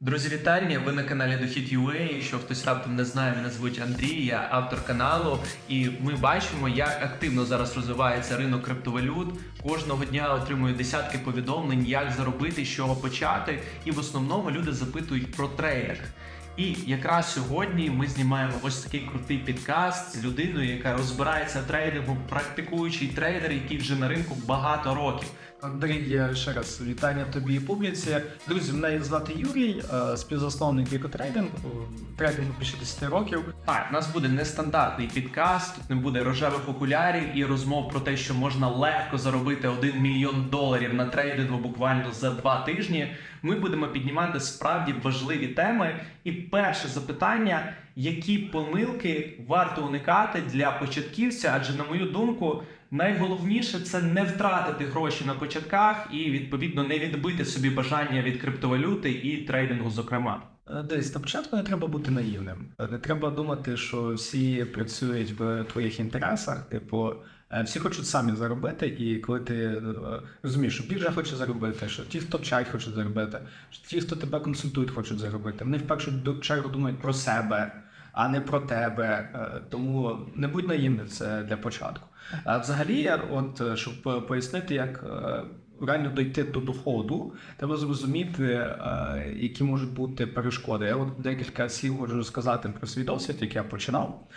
Друзі, вітання! Ви на каналі Дохід.ua. Якщо хтось раптом не знає, мене звуть Андрій, я автор каналу, і ми бачимо, як активно зараз розвивається ринок криптовалют. Кожного дня отримую десятки повідомлень, як заробити, з чого почати. І в основному люди запитують про трейдинг. І якраз сьогодні ми знімаємо ось такий крутий підкаст з людиною, яка розбирається в трейдингу, практикуючий трейдер, який вже на ринку багато років. Андрій, я ще раз вітання тобі і публіці. Друзі, мене звати Юрій, е, співзасновник Вікотрейдинг, трейдингу більше 10 років. Так, у нас буде нестандартний підкаст, тут не буде рожевих окулярів і розмов про те, що можна легко заробити 1 мільйон доларів на трейдингу буквально за два тижні. Ми будемо піднімати справді важливі теми. І перше запитання: які помилки варто уникати для початківця? Адже, на мою думку, найголовніше це не втратити гроші на початках і відповідно не відбити собі бажання від криптовалюти і трейдингу, зокрема. Е, Десь на початку не треба бути наївним. Е, Не треба думати, що всі працюють в твоїх інтересах. Типу, е, всі хочуть самі заробити, і коли ти розумієш, що біржа хоче заробити, що ті, хто вчать, хочуть заробити, що ті, хто тебе консультують, хочуть заробити. Вони в першу чергу думають про себе, а не про тебе. Тому не будь наївним це для початку. А взагалі, от е, щоб е, пояснити, як е, реально дойти до доходу, треба зрозуміти, які можуть бути перешкоди. Я от декілька слів можу сказати про свій досвід, як я починав.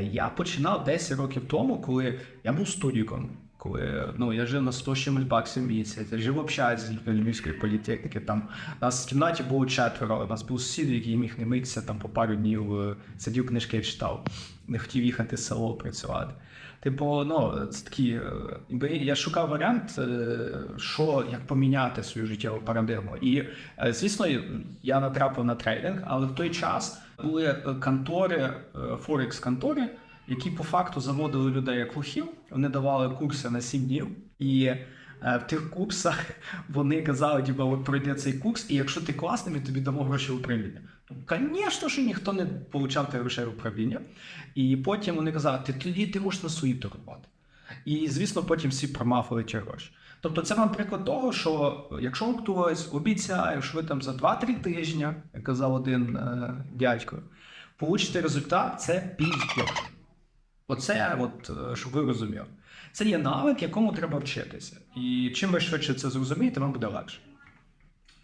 Я починав 10 років тому, коли я був студіком. Коли ну я жив на 100 з чимось баксів місяць, я жив в общазі львівської політехніки. Там нас в кімнаті було четверо. У нас був сусід, який міг не митися там по пару днів, сидів книжки читав, не хотів їхати в село працювати. Типу, ну це такі. е, Я шукав варіант, е, що як поміняти свою життєву парадигму. І е, звісно, я натрапив на трейдинг, але в той час були контори, форекс контори, які по факту заводили людей як лохів. Вони давали курси на 7 днів. І в тих курсах вони казали, типу, от пройди цей курс, і якщо ти класний, ми тобі дамо гроші в управління. Звісно, що ніхто не получав тих грошей управління. І потім вони казали, ти тоді ти можеш на свої торгувати. І, звісно, потім всі промафили ті гроші. Тобто, це вам приклад того, що якщо хтось обіцяє, що ви там за 2-3 тижні, як казав один е, дядько, получите результат, це піздець. Оце, от, е, щоб ви розуміли. Це є навик, якому треба вчитися. І чим ви швидше це зрозумієте, вам буде легше.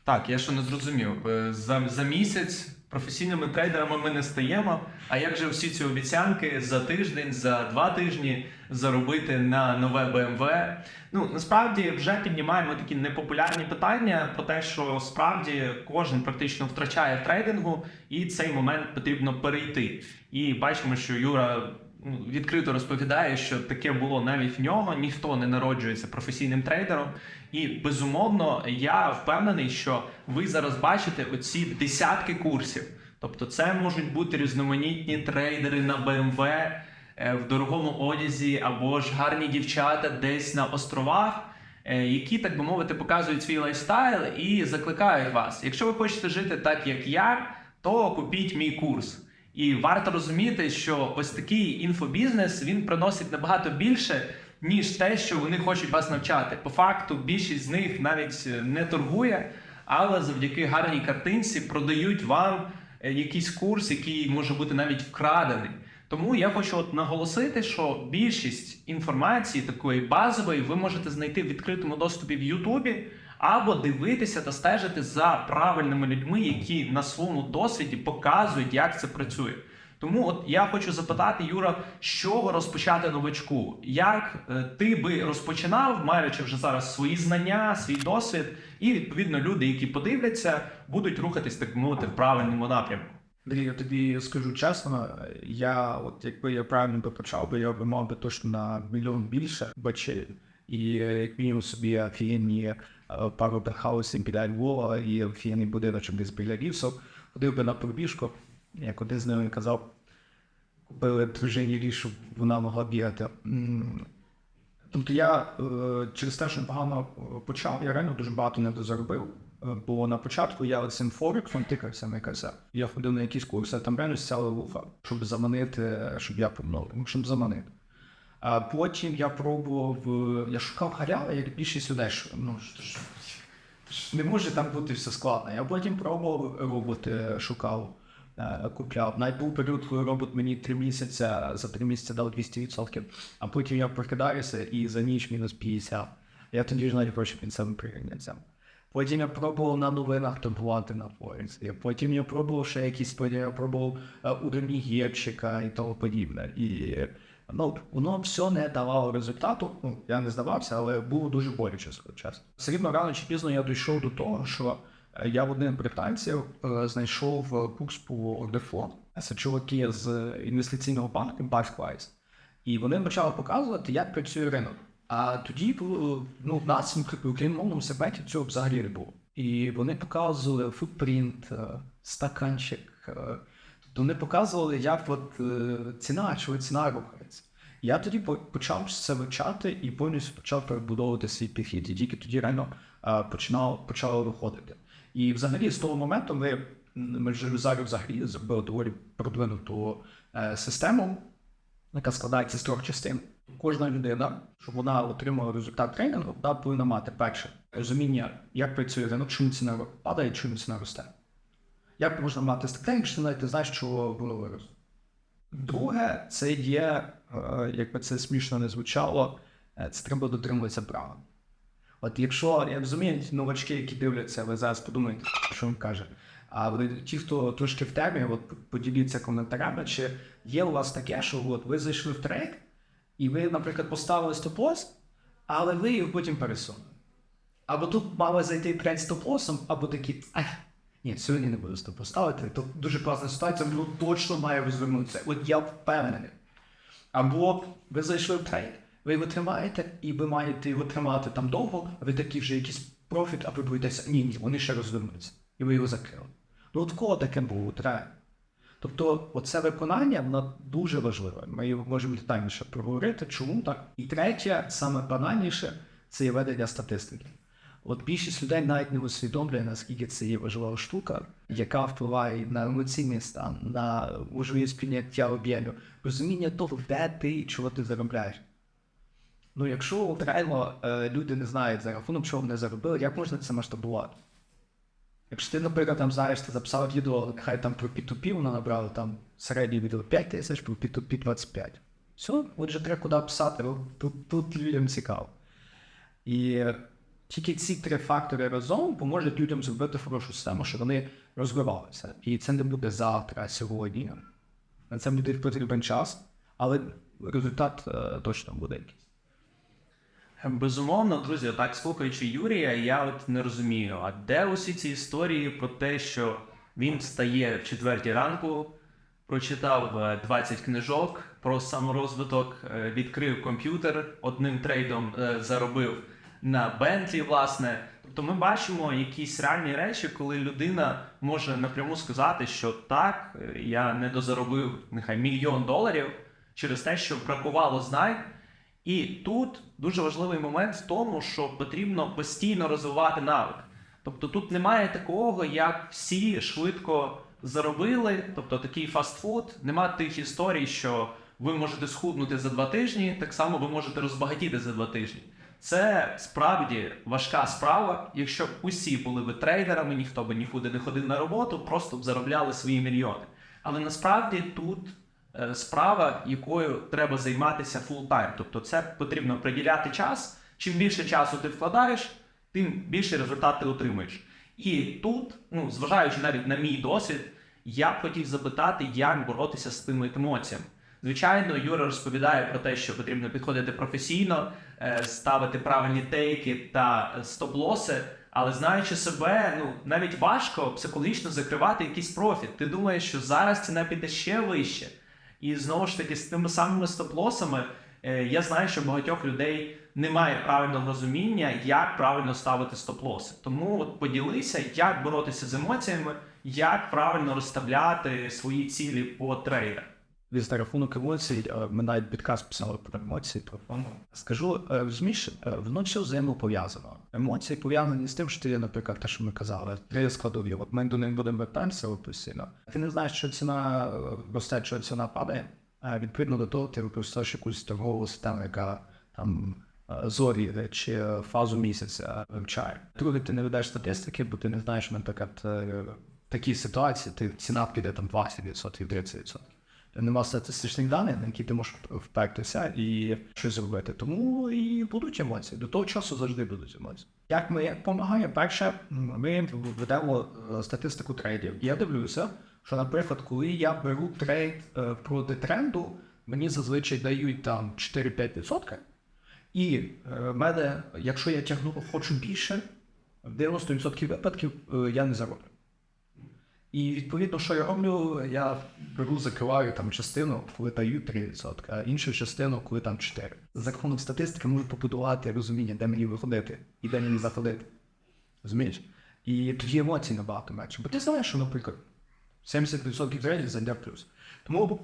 Так, я що не зрозумів. Е, За, за місяць професійними трейдерами ми не стаємо. А як же всі ці обіцянки за тиждень, за два тижні заробити на нове BMW? Ну насправді вже піднімаємо такі непопулярні питання про те, що справді кожен практично втрачає трейдингу, і цей момент потрібно перейти. І бачимо, що Юра. Ну, Відкрито розповідає, що таке було навіть в нього. Ніхто не народжується професійним трейдером. І безумовно, я впевнений, що ви зараз бачите оці десятки курсів. Тобто, це можуть бути різноманітні трейдери на BMW е, в дорогому одязі, або ж гарні дівчата десь на островах, е, які, так би мовити, показують свій лайфстайл і закликають вас. Якщо ви хочете жити так, як я, то купіть мій курс. І варто розуміти, що ось такий інфобізнес він приносить набагато більше, ніж те, що вони хочуть вас навчати. По факту, більшість з них навіть е, не торгує, але завдяки гарній картинці продають вам е, якийсь курс, який може бути навіть вкрадений. Тому я хочу от наголосити, що більшість інформації такої базової ви можете знайти в відкритому доступі в Ютубі або дивитися та стежити за правильними людьми, які на своєму досвіді показують, як це працює. Тому от я хочу запитати, Юра, з чого розпочати новачку? Як е, ти би розпочинав, маючи вже зараз свої знання, свій досвід, і відповідно люди, які подивляться, будуть рухатись так мовити в правильному напрямку. Андрій, я тобі скажу чесно, я, от якби я правильно би почав би, я би мав би точно на мільйон більше бачив. І е, як мінімум собі офігенні е, пару бехаусів біля Львова і офігенний будиночок десь біля Рівсов. Ходив би на пробіжку, як один з ними казав, купили дружині ліс, щоб вона могла бігати. Тобто я е, через те, що погано е, почав, я реально дуже багато не дозаробив. Е, Бо на початку я цим форексом тикався на казав. Я ходив на якісь курси, там реально сяли вуфа, щоб заманити, е, щоб я ну, щоб заманити. Потім я пробував, е, я шукав халяви, як більшість людей. що, Ну, Не може там бути все складно. Я потім пробував роботи, шукав, е, купляв. Навіть був період, коли робот мені три місяці, за три місяці дав 200%, а потім я прокидаюся і за ніч мінус 50. Я тоді ж навіть гроші кінцевим прийняттям. Потім я пробував на новинах торгувати на Форексі. Потім я пробував ще якісь я пробував е, уровні гірчика і тому подібне. І ну, воно все не давало результату. Ну, я не здавався, але було дуже боляче свого часу. Все рівно рано чи пізно я дійшов до того, що е, я в один британців е, знайшов е, курс по ордефло. Це чуваки з інвестиційного банку Barclays. І вони почали показувати, як працює ринок. А тоді ну, в нас в україномовному сегменті цього взагалі не було. І вони показували футпринт, стаканчик. Тобто вони показували, як от, е, ціна, що ціна рухається. Я тоді почав це вивчати і повністю почав перебудовувати свій підхід. І тільки тоді реально е, починав, почало виходити. І взагалі з того моменту ми, зараз взагалі зробили доволі продвинуту е, систему, яка складається з трьох частин. Кожна людина, щоб вона отримала результат тренінгу, вона повинна мати перше розуміння, як працює ринок, чому ціна падає, чому ціна росте. Як можна мати стратегію, якщо навіть не знаєш, що воно виросло. Друге, це є, е, як би це смішно не звучало, е, це треба дотримуватися права. От якщо я розумію, новачки, які дивляться, ви зараз подумаєте, що він каже. А ті, хто трошки в темі, от поділіться коментарями, чи є у вас таке, що от ви зайшли в трейд, і ви, наприклад, поставили стоп-лосс, але ви його потім пересунули. Або тут мали зайти тренд стоп-лоссом, або такі, ай, ні, сьогодні не буду стоп поставити, то дуже класна ситуація, ну точно має розвернутися. От я впевнений. Або ви зайшли в трейд, ви його тримаєте, і ви маєте його тримати там довго, а ви такий вже якийсь профіт, а ви боїтеся, ні, ні, вони ще розвернуться. І ви його закрили. Ну от кого таке було трейд? Тобто, оце виконання воно дуже важливе. Ми його можемо детальніше проговорити, чому так. І третє, саме банальніше, це є ведення статистики. От більшість людей навіть не усвідомлює, наскільки це є важлива штука, яка впливає на емоційний стан, на можливість прийняття об'ємів, розуміння того, де ти і чого ти заробляєш. Ну, якщо реально е, люди не знають за рахунок, чого вони заробили, як можна це масштабувати? Якщо ти, наприклад, там знаєш, ти записав відео, хай там про P2P, воно набрало там середнє відео 5 тисяч, про P2P 25. Все, отже, треба куди писати, тут, тут людям цікаво. І тільки ці три фактори разом поможуть людям зробити хорошу систему, щоб вони розвивалися. І це не буде завтра, сьогодні. На це буде потрібен час, але результат е, точно буде якийсь. Безумовно, друзі, так слухаючи Юрія, я от не розумію, а де усі ці історії про те, що він встає в четвертій ранку, прочитав е, 20 книжок про саморозвиток, е, відкрив комп'ютер одним трейдом, е, заробив на Бентлі, власне. Тобто ми бачимо якісь реальні речі, коли людина може напряму сказати, що так, я не дозаробив нехай мільйон доларів через те, що бракувало знань. І тут дуже важливий момент в тому, що потрібно постійно розвивати навик. Тобто тут немає такого, як всі швидко заробили, тобто такий фастфуд, нема тих історій, що ви можете схуднути за два тижні, так само ви можете розбагатіти за два тижні. Це справді важка справа. Якщо б усі були би трейдерами, ніхто би нікуди не ходив на роботу, просто б заробляли свої мільйони. Але насправді тут е, справа, якою треба займатися фултайм. Тобто це потрібно приділяти час. Чим більше часу ти вкладаєш, тим більший результат ти отримуєш. І тут, ну, зважаючи навіть на мій досвід, я б хотів запитати, як боротися з тими емоціями. Звичайно, Юра розповідає про те, що потрібно підходити професійно, е, ставити правильні тейки та стоп-лоси, але знаючи себе, ну навіть важко психологічно закривати якийсь профіт. Ти думаєш, що зараз ціна піде ще вище. І знову ж таки, з тими самими стоп-лосами, е, я знаю, що багатьох людей немає правильного розуміння, як правильно ставити стоп-лоси. Тому от поділися, як боротися з емоціями, як правильно розставляти свої цілі по трейдах. Десь на рахунок емоцій, е, ми навіть підказ писали про емоції, про. Скажу, е, розумієш, е, воно все взаємопов'язано. Емоції пов'язані з тим, що ти, наприклад, те, що ми казали, три складові. От ми до них будемо вертатися постійно. Ти не знаєш, що ціна росте, що ціна падає. Відповідно до того, ти використовуєш якусь торгову систему, яка там зорі чи фазу місяця вивчає. Друге, ти не ведеш статистики, бо ти не знаєш, наприклад, такі ситуації, ти ціна піде там 20%, 30%. Нема статистичних даних, на які ти можеш впертися і щось зробити. Тому і будуть емоції. До того часу завжди будуть емоції. Як ми як допомагає? Перше, ми ведемо е, статистику трейдів. Я дивлюся, що, наприклад, коли я беру трейд е, проти тренду, мені зазвичай дають там 4-5%. І е, в мене, якщо я тягну хочу більше, в 90% випадків я не зароблю. І відповідно, що я роблю, я беру, закриваю там частину, коли даю 3%, а іншу частину, коли там 4%. За статистики можу побудувати розуміння, де мені виходити і де мені заходити. Розумієш? І тоді емоцій набагато менше. Бо ти знаєш, що, наприклад, 70% трейдів зайде плюс. Тому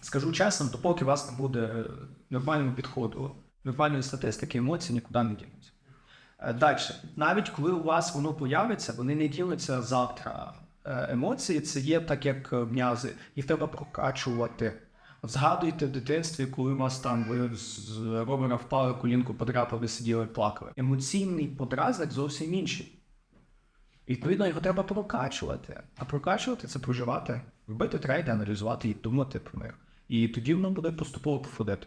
скажу чесно, допоки у вас не буде е, нормального підходу, нормальної статистики, емоцій нікуди не дінуться. Далі, навіть коли у вас воно появиться, вони не діляться завтра. Е, Емоції це є так, як е, м'язи, їх треба прокачувати. Згадуйте в дитинстві, коли у вас там ви з ровера впали, колінку подрапали, сиділи, плакали. Емоційний подразник зовсім інший. Відповідно, його треба прокачувати. А прокачувати це проживати, робити трейди, аналізувати і думати про них. І тоді воно буде поступово походити.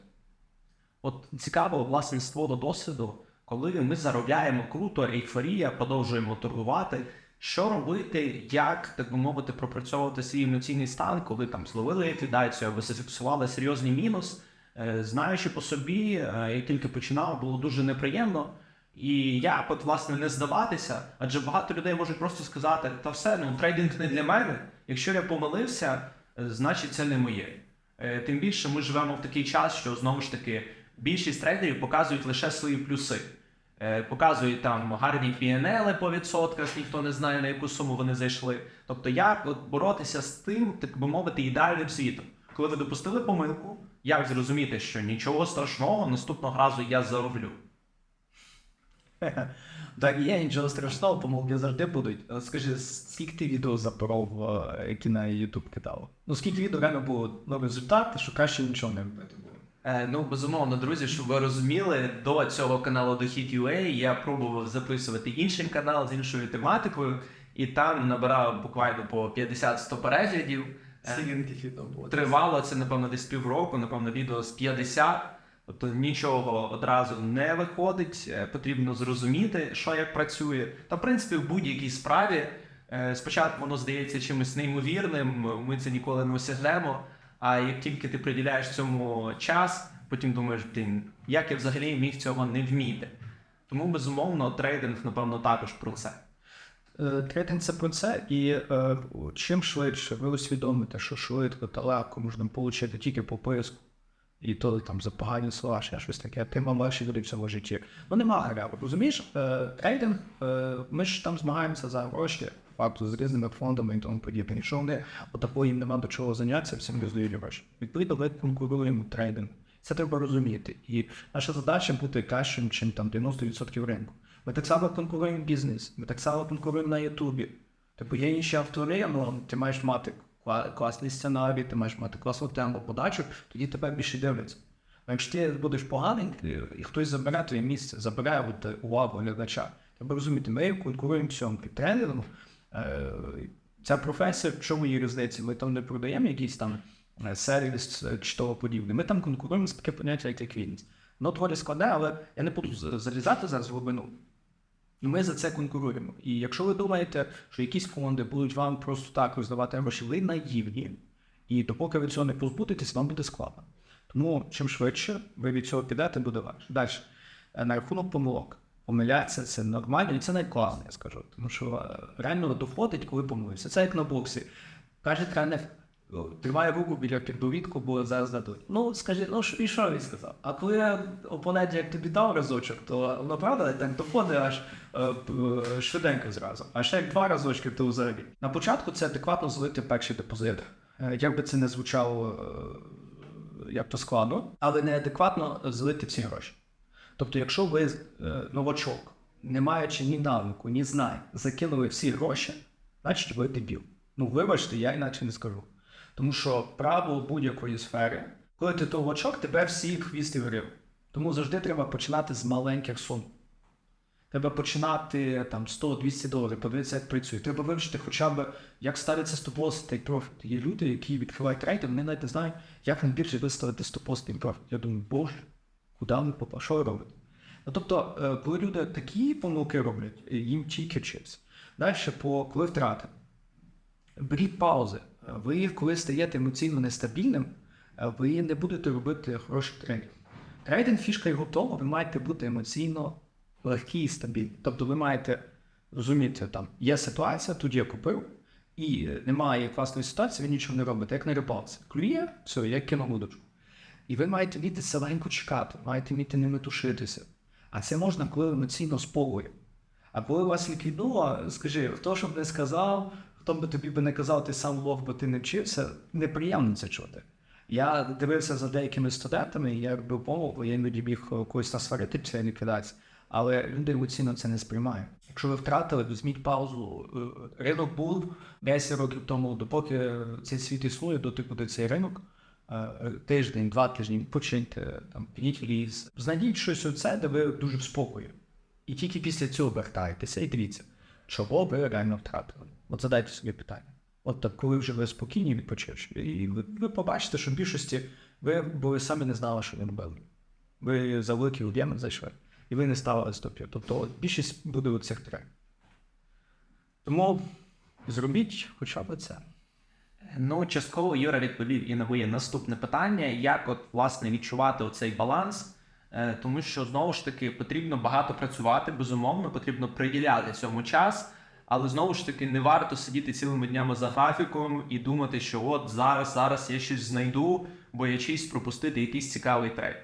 От цікаво власне стволу досвіду, коли ми заробляємо круто, ейфорія, продовжуємо торгувати. Що робити, як так би мовити, пропрацьовувати свій емоційний стан, коли там зловили ліквідацію або зафіксували серйозний мінус, Е, знаючи по собі, е, як тільки починав, було дуже неприємно. І як от власне не здаватися, адже багато людей можуть просто сказати: та все, ну трейдинг не для мене. Якщо я помилився, е, значить це не моє. Тим більше ми живемо в такий час, що знову ж таки більшість трейдерів показують лише свої плюси. Е, Показують там гарні PNL по відсотках, ніхто не знає на яку суму вони зайшли. Тобто, як от боротися з тим, так би мовити, ідеальним світом. Коли ви допустили помилку, як зрозуміти, що нічого страшного, наступного разу я зароблю. Так, є нічого страшного, помилки завжди будуть. Е, Скажи, скільки ти відео запоров, е, які на YouTube кидав? Ну, скільки відео реально було ну, результат, що краще нічого не робити було. Е, ну, безумовно, друзі, щоб ви розуміли, до цього каналу Дохід.ua я пробував записувати інший канал з іншою тематикою, і там набирав буквально по 50-100 переглядів. Е, Скільки було? Тривало це, напевно, десь півроку, напевно, відео з 50. Тобто нічого одразу не виходить, е, потрібно зрозуміти, що як працює. Та, в принципі, в будь-якій справі спочатку воно здається чимось неймовірним, ми це ніколи не осягнемо. А як тільки ти приділяєш цьому час, потім думаєш, блін, як я взагалі міг цього не вміти. Тому, безумовно, трейдинг, напевно, також про це. Е, Трейдинг це про це, і е, чим швидше ви усвідомите, що швидко та легко можна отримати тільки по поиску, і то там за погані слова, ще щось таке, тим вам легше буде в житті. Ну нема грав, розумієш? Е, трейдинг, ми ж там змагаємося за гроші, факту з різними фондами і тому подібне. Якщо вони отако їм нема до чого зайнятися, всім роздають гроші. Відповідно, ми конкуруємо трейдинг. Це треба розуміти. І наша задача бути кращим, чим там 90% ринку. Ми так само конкуруємо бізнес, ми так само конкуруємо на Ютубі. Типу є інші автори, ну ти маєш мати класний сценарій, ти маєш мати класну тему подачу, тоді тебе більше дивляться. А якщо ти будеш поганий, і хтось забере твоє місце, забере е, увагу глядача. Треба розуміти, ми конкуруємо в цьому під тренером. Е, ця професія, в чому її різниця? Ми там не продаємо якийсь там е, сервіс е, чи того подібне. Ми там конкуруємо з таке поняття, як ліквідність. Воно доволі складне, але я не буду залізати зараз в глибину. Ми за це конкуруємо. І якщо ви думаєте, що якісь фонди будуть вам просто так роздавати гроші, ви наївні. І допоки ви цього не позбудетесь, вам буде складно. Тому чим швидше ви від цього підете, буде легше. Далі. На рахунок помилок. Помилятися це нормально, і це найкласне, я скажу. Тому що е, реально доходить, коли помилився. Це як на боксі. Каже тренер, тримає руку біля підборідку, бо зараз дадуть. Ну, скажи, ну і що він сказав? А коли опонент як тобі дав разочок, то воно правда так доходить аж е, е, швиденько зразу. А ще як два разочки, то взагалі. На початку це адекватно злити перший депозит. Е, Як би це не звучало е, як то складно, але неадекватно злити всі гроші. Тобто, якщо ви е, новачок, не маючи ні навику, ні знань, закинули всі гроші, значить ви дебіл. Ну, вибачте, я іначе не скажу. Тому що право будь-якої сфери, коли ти новачок, тебе всі в хвіст грив. Тому завжди треба починати з маленьких сум. Треба починати там 100-200 доларів, подивитися, як працює. Треба вивчити хоча б, як ставиться стоп-лосс та профіт. Є люди, які відкривають трейди, вони навіть не знають, як на біржі виставити стоп-лосс та профіт. Я думаю, боже, куди вони попали, що ви робите? Ну, тобто, е, коли люди такі помилки роблять, е, їм тільки вчиться. Далі, по коли втрати. Беріть паузи. Е, Ви, коли стаєте емоційно нестабільним, ви не будете робити хороший тренінг. Трейдинг фішка його в тому, ви маєте бути емоційно легкі і стабільні. Тобто ви маєте розуміти, там є ситуація, тут я купив, і немає класної ситуації, ви нічого не робите, як на рибалці. Клює, все, я кинув удочку. І ви маєте вміти селенько чекати, маєте вміти не метушитися. А це можна, коли емоційно спокою. А коли вас ліквіднуло, скажи, хто щоб не сказав, хто би тобі би не казав, ти сам лох, бо ти не вчився, неприємно це чути. Я дивився за деякими студентами, я робив помилку, я іноді міг когось насварити після ліквідації, але люди емоційно це не сприймають. Якщо ви втратили, візьміть паузу. Е, Ринок був 10 років тому, допоки цей світ існує, доти буде цей ринок. Е, Тиждень, два тижні, починьте, там, підіть в ліс. Знайдіть щось оце, де ви дуже в спокої. І тільки після цього вертаєтеся і дивіться, чого ви реально втратили. От задайте собі питання. От так, коли вже ви спокійні відпочивши, і ви, ви побачите, що в більшості ви, бо ви самі не знали, що ви робили. Ви за великий об'єм зайшли, і ви не ставили стопів. Тобто більшість буде у цих трек. Тому зробіть хоча б це. Ну, частково Юра відповів і на моє наступне питання: як от власне відчувати оцей баланс, Е, тому що знову ж таки потрібно багато працювати, безумовно, потрібно приділяти цьому час, але знову ж таки не варто сидіти цілими днями за графіком і думати, що от зараз, зараз я щось знайду, боячись пропустити якийсь цікавий трейд.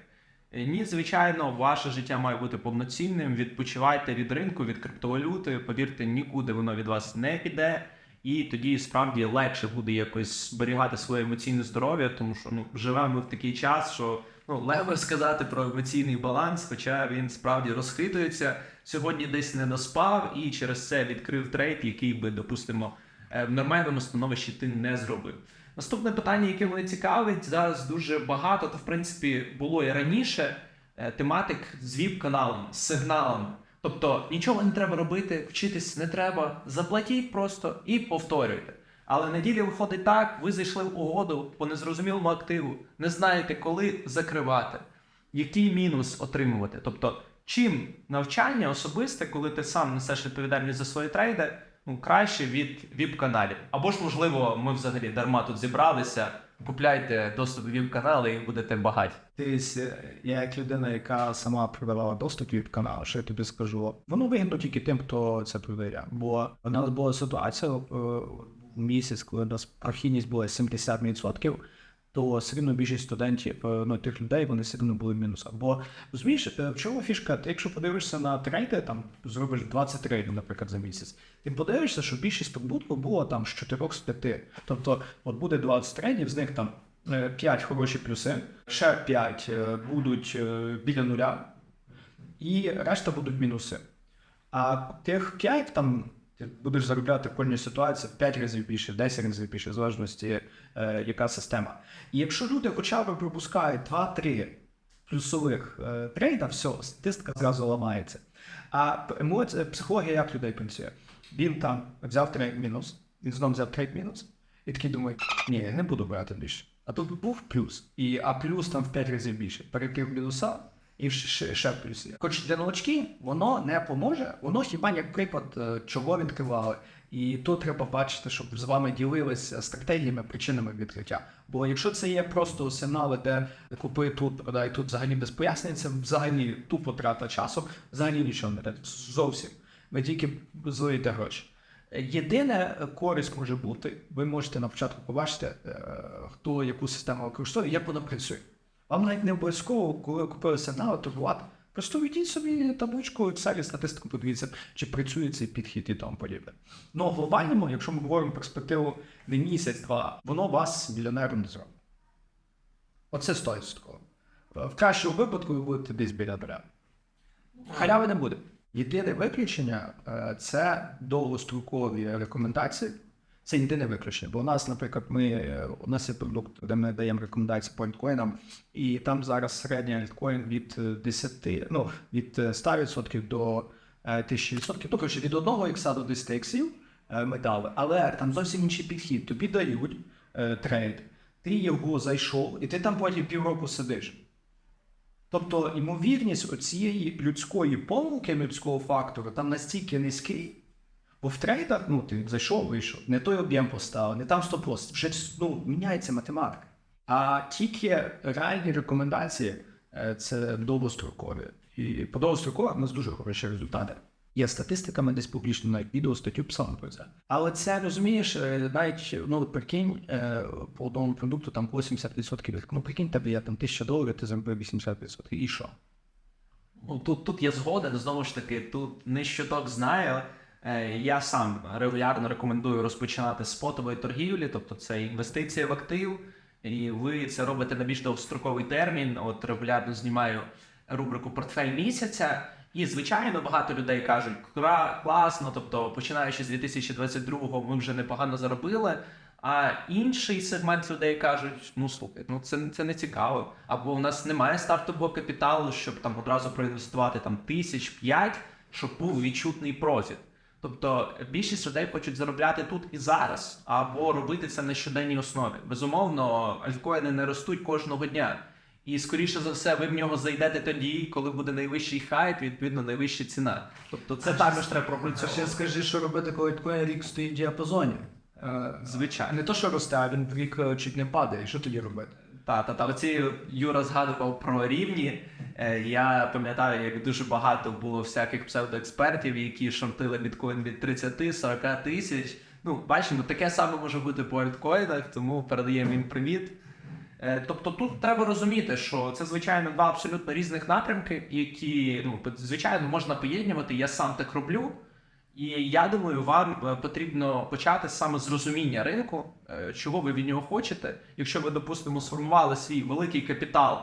Е, Ні, звичайно, ваше життя має бути повноцінним. Відпочивайте від ринку, від криптовалюти. Повірте, нікуди воно від вас не піде. І тоді справді легше буде якось зберігати своє емоційне здоров'я, тому що ну живемо в такий час, що ну легко сказати про емоційний баланс, хоча він справді розхитується. Сьогодні десь не доспав і через це відкрив трейд, який би, допустимо, е, в нормальному становищі ти не зробив. Наступне питання, яке мене цікавить, зараз дуже багато, то в принципі було і раніше. е, Тематик з віп-каналом, з сигналом. Тобто нічого не треба робити, вчитись не треба, заплатіть просто і повторюйте. Але неділя виходить так, ви зайшли в угоду по незрозумілому активу, не знаєте, коли закривати, який мінус отримувати. Тобто, чим навчання особисте, коли ти сам несеш відповідальність за свої трейди, ну краще від віп-каналів. Або ж, можливо, ми взагалі дарма тут зібралися. Купляйте доступ до віп-канали і будете багаті. Я як людина, яка сама продавала доступ від каналу, що я тобі скажу, воно вигідно тільки тим, хто це продає. Бо в нас була ситуація е, місяць, коли у нас прохідність була 70%, то все одно більшість студентів, е, ну тих людей, вони все одно були в мінусах. Бо розумієш, е, в чому фішка? Ти якщо подивишся на трейди, там зробиш 20 трейдів, наприклад, за місяць, ти подивишся, що більшість прибутку було там з 4 з 5. Тобто, от буде 20 трейдів, з них там 5 хороші плюси, ще 5 будуть е, біля нуля, і решта будуть мінуси. А тих 5 там ти будеш заробляти в кожній ситуації в 5 разів більше, в 10 разів більше, в залежності, е, яка система. І якщо люди хоча б пропускають 2-3 плюсових е, трейда, все, статистика зразу ламається. А емоція, психологія як людей працює? Він там взяв трейд мінус, він знову взяв трейд мінус, і такий думає, ні, я не буду брати більше. А тут був плюс, і а плюс там в 5 разів більше. Перекрив мінуса і ще, ще. Хоч для новачків воно не поможе, воно хіба як приклад, е, чого відкривали. І тут треба бачити, щоб з вами ділилися стратегіями, причинами відкриття. Бо якщо це є просто сигнали, де купи тут, продай тут взагалі без пояснень, це взагалі тупо трата часу, взагалі нічого не дає. Зовсім. Ви тільки злиєте гроші. Єдине е, користь може бути, ви можете на початку побачити, е, хто яку систему використовує, як вона працює. Вам навіть не обов'язково, коли купили сигнал, торгувати. Просто введіть собі табличку Excel, статистику, подивіться, чи працює цей підхід і тому подібне. Ну, в глобальному, якщо ми говоримо перспективу не місяць-два, воно вас мільйонером не зробить. Оце 100%. В кращому випадку ви будете десь біля дерев. Халяви не буде. Єдине виключення е, це довгострокові рекомендації, Це єдине виключення. Бо у нас, наприклад, ми е, у нас є продукт, де ми даємо рекомендації по альткоїнам, і там зараз середній альткоін від е, 10, ну від е, 100% до е, 1000%. Ну, коротше, від 1 ікса до 10 іксів е, ми дали, але там зовсім інший підхід. Тобі дають е, трейд, ти його зайшов, і ти там потім півроку сидиш. Тобто ймовірність цієї людської помилки, людського фактору там настільки низький. Бо в трейдах, ну ти зайшов, вийшов, не той об'єм поставив, не там стоп лосс вже ну, міняється математика. А тільки реальні рекомендації е, це довгострокові. І по довгострокових у нас дуже хороші результати. Є статистика, ми десь публічно навіть відео статтю писали про це. Але це розумієш, е, навіть ну прикинь, е, по одному продукту там 80%. Ну прикинь, тебе є там 1000 доларів, ти заробив 80%. І що? Ну, тут, тут є згоден, знову ж таки, тут не щоток знаю. Е, Я сам регулярно рекомендую розпочинати з спотової торгівлі, тобто це інвестиція в актив, і ви це робите на більш довгостроковий термін. От регулярно знімаю рубрику портфель місяця. І звичайно багато людей кажуть, «Кра- класно, тобто починаючи з 2022-го ми вже непогано заробили. А інший сегмент людей кажуть: ну слухай, ну це, це не цікаво. Або в нас немає стартового капіталу, щоб там одразу проінвестувати там тисяч п'ять, щоб був відчутний профіт. Тобто більшість людей хочуть заробляти тут і зараз, або робити це на щоденній основі. Безумовно, альткоїни не ростуть кожного дня. І скоріше за все, ви в нього зайдете тоді, коли буде найвищий хайп, відповідно найвища ціна. Тобто це також треба Це ще скажи, що робити, коли твій рік стоїть в діапазоні. Е, Звичайно. Не то, що росте, а він в рік е, чуть не падає. Що тоді робити? Та, та, та, оці Юра згадував про рівні. Е, Я пам'ятаю, як дуже багато було всяких псевдоекспертів, які шортили біткоін від 30-40 тисяч. Ну, бачимо, таке саме може бути по альткоїнах, тому передаємо їм привіт. Е, Тобто тут треба розуміти, що це звичайно два абсолютно різних напрямки, які ну звичайно можна поєднувати. Я сам так роблю. І я думаю, вам е, потрібно почати саме з розуміння ринку, е, чого ви від нього хочете. Якщо ви, допустимо, сформували свій великий капітал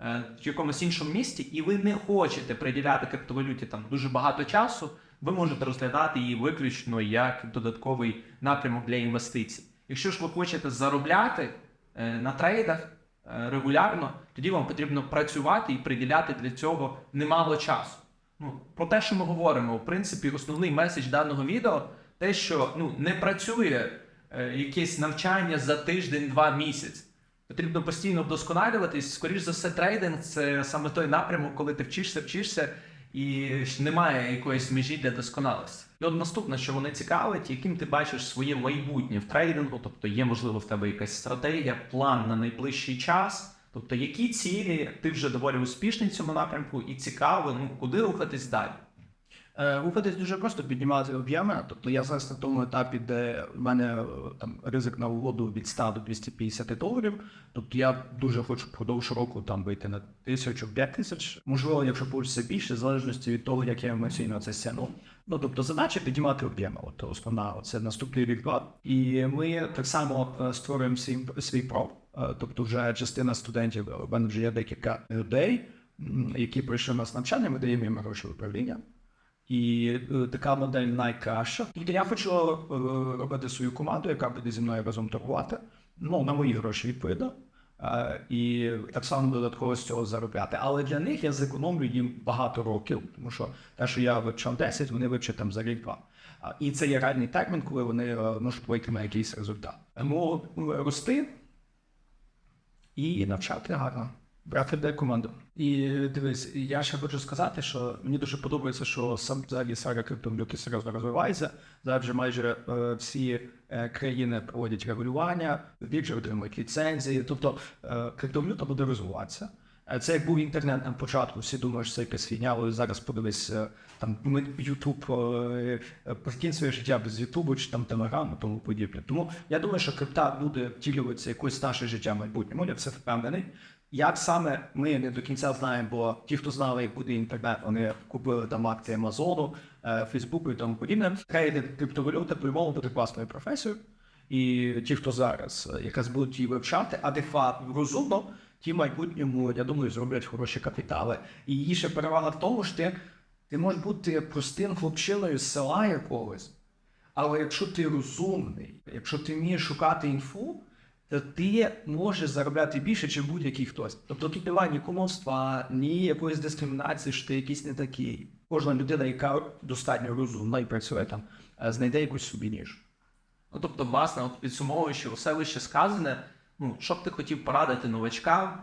е, в якомусь іншому місті, і ви не хочете приділяти криптовалюті там дуже багато часу, ви можете розглядати її виключно як додатковий напрямок для інвестицій. Якщо ж ви хочете заробляти на трейдах регулярно, тоді вам потрібно працювати і приділяти для цього немало часу. Ну, про те, що ми говоримо, в принципі, основний меседж даного відео те, що ну, не працює е, якесь навчання за тиждень, два місяць. Потрібно постійно вдосконалюватись. Скоріш за все, трейдинг це саме той напрямок, коли ти вчишся, вчишся, і немає якоїсь межі для досконалості. І от наступне, що вони цікавить, яким ти бачиш своє майбутнє в трейдингу, тобто є, можливо, в тебе якась стратегія, план на найближчий час. Тобто, які цілі ти вже доволі успішний в цьому напрямку, і цікаво, ну куди рухатись далі. Е, Рухатись дуже просто піднімати об'єми. Тобто я зараз на тому етапі, де в мене е, там ризик на угоду від 100 до 250 доларів. Тобто я дуже хочу впродовж року там вийти на тисячу, п'ять тисяч. Можливо, якщо вийде більше, в залежності від того, як я емоційно це стягну. Ну тобто задача піднімати об'єми. От основна це наступний рік. І ми так само е, створюємо свій, свій проф. Е, Тобто, вже частина студентів, у мене вже є декілька людей, які пройшли у нас навчання, ми даємо їм гроші управління. І е, така модель найкраща. Тобто я хочу е, робити свою команду, яка буде зі мною разом торгувати. Ну, на мої гроші відповідно. Е, і так само додатково з цього заробляти. Але для них я зекономлю їм багато років, тому що те, що я вивчав 10, вони вивчать там за рік-два. І це є реальний термін, коли вони е, можуть вийти на якийсь результат. Тому е, рости і навчати гарно. Брати де команду. І дивись, я ще хочу сказати, що мені дуже подобається, що сам взагалі сфера криптовалюти серйозно розвивається. Зараз майже е, всі е, країни проводять регулювання, біржі отримують ліцензії. Тобто е, криптовалюта буде розвиватися. Це як був інтернет на початку, всі думають, що це якась фігня, але зараз подивись, е, там Ютуб, е, е, прикинь своє життя без Ютубу чи там Телеграм і тому подібне. Тому я думаю, що крипта буде втілюватися якось наше життя в майбутньому. Я все впевнений. Як саме ми не до кінця знаємо, бо ті, хто знали, як буде інтернет, вони купили там акції Амазону, Фейсбуку і тому подібне. Трейдинг криптовалюти по-любому буде класною професією. І ті, хто зараз якраз будуть її вивчати адекватно, розумно, ті майбутньому, я думаю, зроблять хороші капітали. І її ще перевага в тому, що ти, ти можеш бути простим хлопчиною з села якогось, Але якщо ти розумний, якщо ти вмієш шукати інфу, то ти можеш заробляти більше, ніж будь-який хтось. Тобто тут немає ні кумовства, ні якоїсь дискримінації, що ти якийсь не такий. Кожна людина, яка достатньо розумна і працює там, е, знайде якусь собі ніж. Ну, тобто, власне, підсумовуючи усе вище сказане, ну, що б ти хотів порадити новачкам,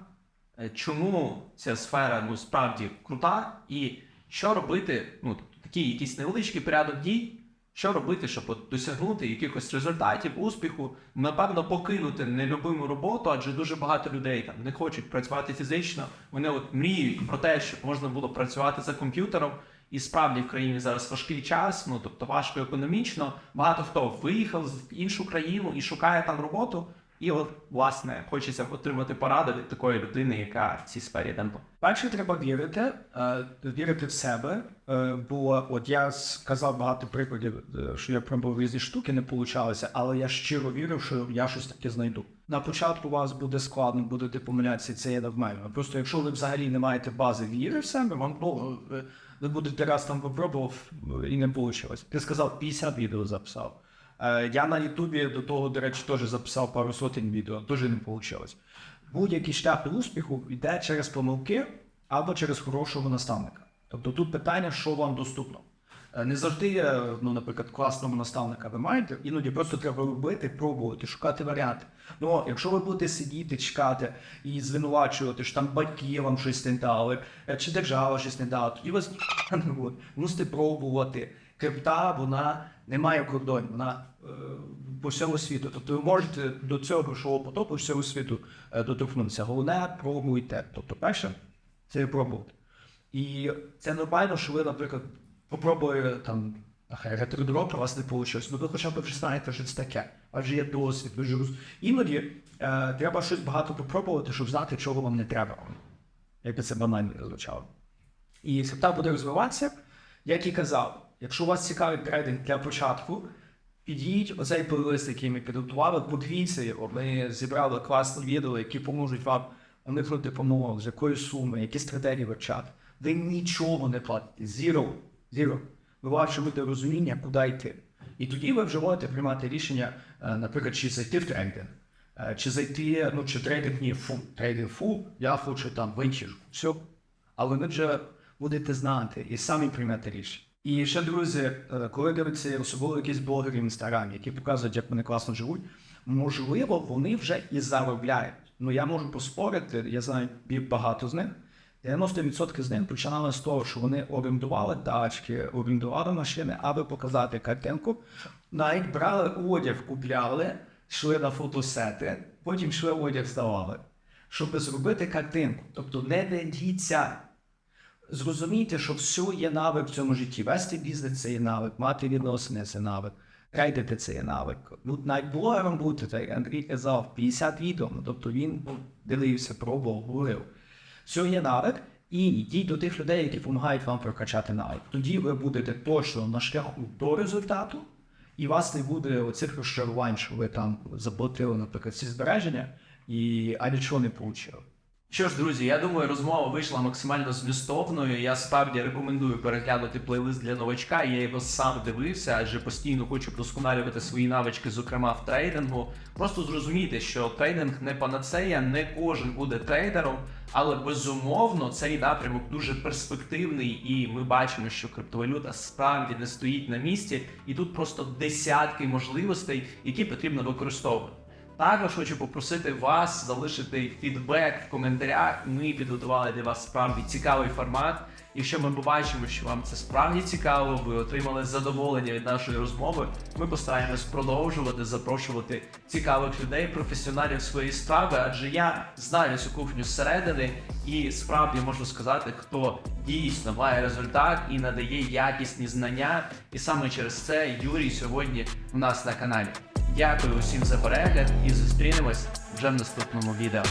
е, чому ця сфера ну, справді крута, і що робити, ну, тобто, такий якийсь невеличкий порядок дій, що робити, щоб досягнути якихось результатів, успіху, напевно, покинути нелюбиму роботу, адже дуже багато людей там не хочуть працювати фізично, вони от мріють про те, щоб можна було працювати за комп'ютером. І справді в країні зараз важкий час, ну тобто важко економічно. Багато хто виїхав в іншу країну і шукає там роботу. І от, власне, хочеться отримати пораду від такої людини, яка в цій сфері дамбо. Перше, треба вірити, е, вірити в себе. е, Бо от я сказав багато прикладів, е, що я пробував різні штуки, не получалося, але я щиро вірив, що я щось таке знайду. На початку у вас буде складно, будете помилятися, це є нормально. Просто якщо ви взагалі не маєте бази віри в себе, вам ну, ви- будете раз там попробував і не вийшло. Ти сказав, 50 відео записав. Е, Я на Ютубі до того, до речі, теж записав пару сотень відео, теж не вийшло. Будь-який шлях до успіху йде через помилки або через хорошого наставника. Тобто тут питання, що вам доступно. Е, Не завжди, ну, наприклад, класного наставника ви маєте, іноді просто треба робити, пробувати, шукати варіанти. Ну, якщо ви будете сидіти, чекати і звинувачувати, що там батьки вам щось не дали, е, чи держава щось не дала, тоді вас буде. Мусите пробувати. Крипта, вона не має кордонів, вона по всьому світу. Тобто ви можете до цього грошового потоку по всьому світу е, доторкнутися. Головне, пробуйте. Тобто, перше, це пробувати. І це нормально, що ви, наприклад, попробуєте там. Хай ретродроп у вас не вийшло, ну ви хоча б вже знаєте, що це таке. Адже є досвід, ви ж роз... Іноді е, треба щось багато попробувати, щоб знати, чого вам не треба. Як це банально звучало. І крипта буде розвиватися, як і казав, якщо у вас цікавий трейдинг для початку, підійдіть оцей плейлист, який ми підготували, подивіться його. Ми зібрали класні відео, які поможуть вам уникнути помилок, з якої суми, які стратегії вивчати. Ви нічого не платите. Zero. Zero. Ви бачите розуміння, куди йти. І тоді ви вже можете приймати рішення, е, наприклад, чи зайти в трейдинг, е, чи зайти, ну чи трейдинг ні, фу, трейдинг фу, я хочу там вичір. Все. Але ви вже будете знати і самі приймете рішення. І ще, друзі, е, коли дивиться особливо якісь блогери в інстаграмі, які показують, як вони класно живуть, можливо, вони вже і заробляють. Ну я можу поспорити, я знаю багато з них. 90% з них починали з того, що вони орендували тачки, орендували машини, аби показати картинку. Навіть брали одяг, купляли, йшли на фотосети, потім йшли одяг здавали, щоб зробити картинку. Тобто не ведіться. Зрозумійте, що все є навик в цьому житті. Вести бізнес це є навик, мати відносини це навик, трейдити це є навик. Ну, навіть блогером бути, так як Андрій казав, 50 відео, ну, тобто він дивився, пробував, говорив. Все є навик, і йдіть до тих людей, які допомагають вам прокачати навик. Тоді ви будете точно на шляху до результату, і вас не буде оцих розчарувань, що ви там заплатили, наприклад, ці збереження, і а нічого не отримали. Що ж, друзі, я думаю, розмова вийшла максимально змістовною. Я справді рекомендую переглянути плейлист для новачка. Я його сам дивився, адже постійно хочу вдосконалювати свої навички, зокрема в трейдингу. Просто зрозумійте, що трейдинг не панацея, не кожен буде трейдером, але безумовно цей напрямок дуже перспективний, і ми бачимо, що криптовалюта справді не стоїть на місці, і тут просто десятки можливостей, які потрібно використовувати. Також хочу попросити вас залишити фідбек в коментарях. Ми підготували для вас справді цікавий формат. Якщо ми побачимо, що вам це справді цікаво, ви отримали задоволення від нашої розмови. Ми постараємось продовжувати запрошувати цікавих людей, професіоналів своєї справи, адже я знаю цю кухню зсередини і справді можу сказати, хто дійсно має результат і надає якісні знання. І саме через це Юрій сьогодні у нас на каналі. Дякую усім за перегляд і зустрінемось вже в наступному відео.